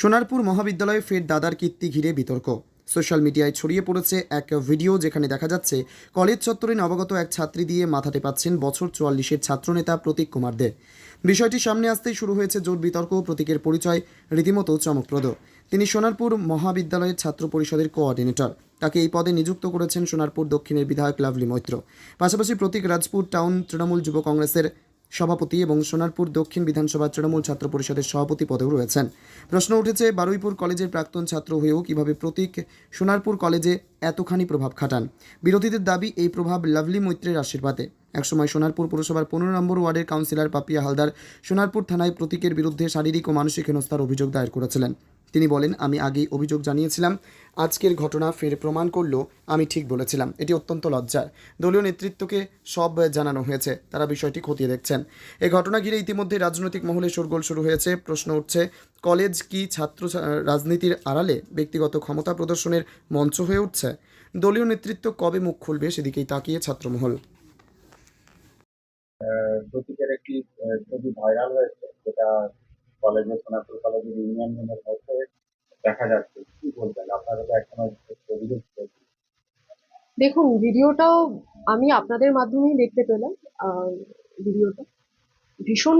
সোনারপুর মহাবিদ্যালয়ে ফের দাদার কীর্তি ঘিরে বিতর্ক। সোশ্যাল মিডিয়ায় ছড়িয়ে পড়েছে এক ভিডিও যেখানে দেখা যাচ্ছে, কলেজ চত্বরে নবগত এক ছাত্রী দিয়ে মাথা টেপাচ্ছেন বছর চুয়াল্লিশের ছাত্রনেতা প্রতীক কুমার দে। বিষয়টি সামনে আসতেই শুরু হয়েছে জোর বিতর্ক প্রতীকের পরিচয়, রীতিমতো চমকপ্রদ। তিনি সোনারপুর মহাবিদ্যালয়ের ছাত্র পরিষদের কোঅর্ডিনেটর। তাকে এই পদে নিযুক্ত করেছেন সোনারপুর দক্ষিণের বিধায়ক লাভলি মৈত্র। পাশাপাশি প্রতীক রাজপুর টাউন তৃণমূল যুব কংগ্রেসের সভাপতি এবং সোনারপুর দক্ষিণ বিধানসভা তৃণমূল ছাত্র পরিষদের সভাপতি পদেও রয়েছেন। প্রশ্ন উঠেছে, বারুইপুর কলেজের প্রাক্তন ছাত্র হয়েও কীভাবে প্রতীক সোনারপুর কলেজে এতখানি প্রভাব খাটান? বিরোধীদের দাবি, এই প্রভাব লাভলি মৈত্রের আশীর্বাদে। একসময় সোনারপুর পুরসভার পনেরো নম্বর ওয়ার্ডের কাউন্সিলর পাপিয়া হালদার সোনারপুর থানায় প্রতীকের বিরুদ্ধে শারীরিক ও মানসিক হেনস্থার অভিযোগ দায়ের করেছিলেন। তিনি বলেন, আমি আগেই অভিযোগ জানিয়েছিলাম, আজকের ঘটনা ফের প্রমাণ করল, আমি ঠিক বলেছিলাম। এটি অত্যন্ত লজ্জার। দলীয় নেতৃত্বকে সব জানানো হয়েছে, তারা বিষয়টি খতিয়ে দেখছেন। এই ঘটনা ঘিরে ইতিমধ্যে রাজনৈতিক মহলে শোরগোল শুরু হয়েছে, প্রশ্ন উঠছে, কলেজ কি ছাত্র রাজনীতির আড়ালে ব্যক্তিগত ক্ষমতা প্রদর্শনের মঞ্চ হয়ে উঠছে? দলীয় নেতৃত্ব কবে মুখ খুলবে সেদিকেই তাকিয়ে ছাত্রমহল। প্রতীকের একটি ছবি ভাইরাল হয়েছে, যেটা কলেজে, সোনারপুর কলেজের ইউনিয়ন রুমের মধ্যে দেখা যাচ্ছে। কি বলবেন? আপনারা তো এখনও অভিযোগ। দেখুন, ভিডিওটাও আমি আপনাদের মাধ্যমেই দেখতে পেলাম ভিডিওটা। ভীষণ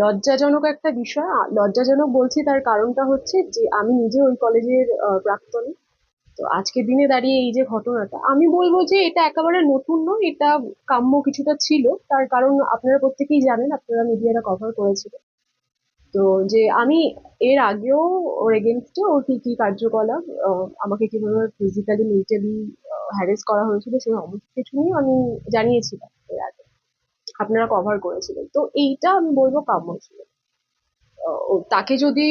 লজ্জাজনক একটা বিষয়। লজ্জাজনক বলছি, তার কারণটা হচ্ছে যে আমি নিজে ওই কলেজের প্রাক্তনী। তো আজকের দিনে দাঁড়িয়ে এই যে ঘটনাটা, আমি বলব যে এটা একেবারে নতুন নয়, এটা কাম্য কিছুটা ছিল। তার কারণ আপনারা প্রত্যেকেই জানেন, আপনারা মিডিয়াটা কভার করেছিলেন। তো যে আমি এর আগেও ওর এগেনস্টে ওর কি কি কার্যকলাপ আমাকে কীভাবে ফিজিক্যালি মেন্টালি হ্যারেস করা হয়েছিল সেই সমস্ত কিছু নিয়ে আমি জানিয়েছিলাম এর আগে। আপনারা কভার করেছিলেন। তো এইটা আমি বলব কাম্য ছিল। তাকে যদি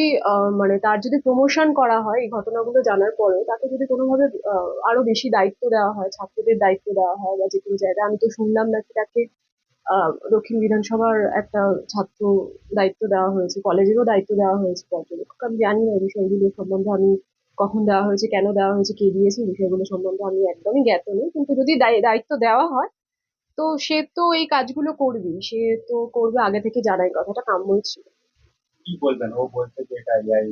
মানে তার যদি প্রমোশন করা হয় এই ঘটনাগুলো জানার পরে তাকে যদি কোনোভাবে আরও বেশি দায়িত্ব দেওয়া হয়, ছাত্রদের দায়িত্ব দেওয়া হয় বা যে কোনো জায়গায়, আমি তো শুনলাম নাকি তাকে দক্ষিণ বিধানসভার একটা ছাত্র দায়িত্ব দেওয়া হয়েছে কলেজেরও দায়িত্ব দেওয়া হয়েছে পর্যবেক্ষক আমি জানি না এই বিষয়গুলো সম্বন্ধে আমি কখন দেওয়া হয়েছে কেন দেওয়া হয়েছে কে দিয়েছে বিষয়গুলো সম্বন্ধে আমি একদমই জ্ঞাত নই। কিন্তু যদি দায়- দায়িত্ব দেওয়া হয় তো সে তো এই কাজগুলো করবেই। সে তো করবে আগে থেকে জানাই কথাটা কাম্যই ছিল। কি বলবেন? ও বলছে যে এটা এআই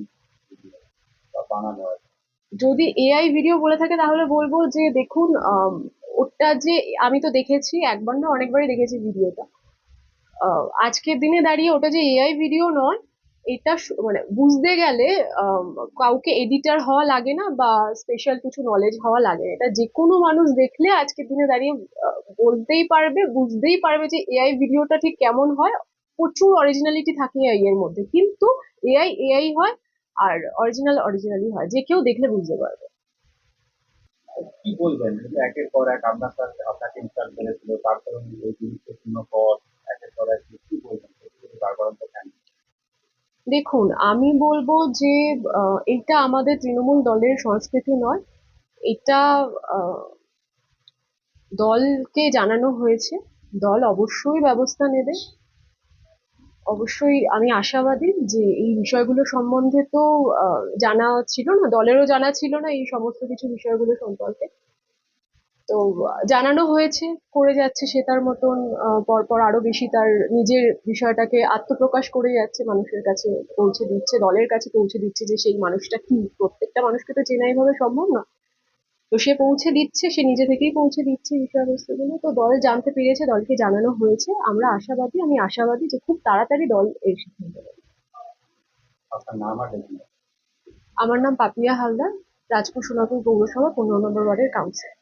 বানানো যদি এআই ভিডিও বলে থাকে তাহলে বলব যে দেখুন ওটা যে আমি তো দেখেছি, একবার না অনেকবারই দেখেছি ভিডিওটা। আজকের দিনে দাঁড়িয়ে ওটা যে এআই ভিডিও নয়, এটা মানে বুঝতে গেলে কাউকে এডিটার হওয়া লাগে না বা স্পেশাল কিছু নলেজ হওয়া লাগে না। এটা যে কোনো মানুষ দেখলে আজকের দিনে দাঁড়িয়ে বলতেই পারবে, বুঝতেই পারবে যে এআই ভিডিওটা ঠিক কেমন হয়। প্রচুর অরিজিনালিটি থাকে এআই এর মধ্যে। কিন্তু এআই এআই হয় আর অরিজিনাল অরিজিনালি হয়। যে কেউ দেখলে বুঝতে পারবে। কি বলবেন? একের পর এক আপনার সাথে আপনাকে ইনস্টল করেছিল তারপরে এই গুরুত্বপূর্ণ পদ একের পর এক কি বলবেন? প্রতিযোগিতা তার কারণ তো দেখুন, আমি বলব যে এটা আমাদের তৃণমূল দলের সংস্কৃতি নয়। এটা দলকে জানানো হয়েছে। দল অবশ্যই ব্যবস্থা নেবে। অবশ্যই আমি আশাবাদী যে এই বিষয়গুলো সম্বন্ধে তো জানা ছিল না, দলেরও জানা ছিল না এই সমস্ত কিছু বিষয়গুলো সম্পর্কে। তো, জানানো হয়েছে, করে যাচ্ছে সে তার মতন পরপর আরও বেশি তার নিজের বিষয়টাকে আত্মপ্রকাশ করে যাচ্ছে, মানুষের কাছে পৌঁছে দিচ্ছে, দলের কাছে পৌঁছে দিচ্ছে যে সেই মানুষটা কি, প্রত্যেকটা মানুষকে তো চেনা এইভাবে সম্ভব না। তো সে পৌঁছে দিচ্ছে সে নিজে থেকেই পৌঁছে দিচ্ছে বিষয়বস্তুগুলো তো দল জানতে পেরেছে দলকে জানানো হয়েছে। আমরা আশাবাদী আমি আশাবাদী যে খুব তাড়াতাড়ি দল এর সিদ্ধান্ত নেবে আমার নাম পাপিয়া হালদার রাজপুর সোনাপুর পৌরসভা পনেরো নম্বর ওয়ার্ডের কাউন্সিলর